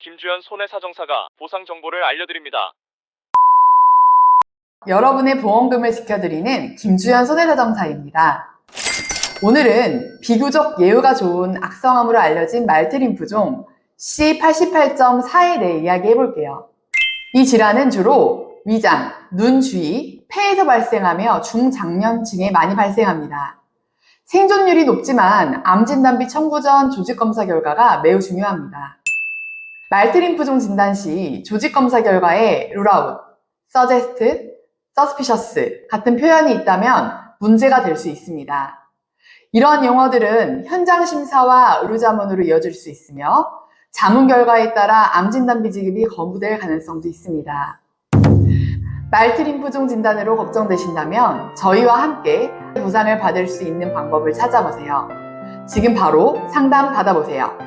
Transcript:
김주현 손해사정사가 보상 정보를 알려드립니다. 여러분의 보험금을 지켜드리는 김주현 손해사정사입니다. 오늘은 비교적 예후가 좋은 악성암으로 알려진 말트림프종 C88.4에 대해 이야기해 볼게요. 이 질환은 주로 위장, 눈 주위, 폐에서 발생하며 중장년층에 많이 발생합니다. 생존율이 높지만 암 진단비 청구 전 조직 검사 결과가 매우 중요합니다. 말트림프종 진단 시 조직 검사 결과에 룰아웃, 서제스트, suspicious 같은 표현이 있다면 문제가 될 수 있습니다. 이러한 용어들은 현장 심사와 의료자문으로 이어질 수 있으며 자문 결과에 따라 암 진단 비 지급이 거부될 가능성도 있습니다. 말트림프종 진단으로 걱정되신다면 저희와 함께 보상을 받을 수 있는 방법을 찾아보세요. 지금 바로 상담 받아보세요.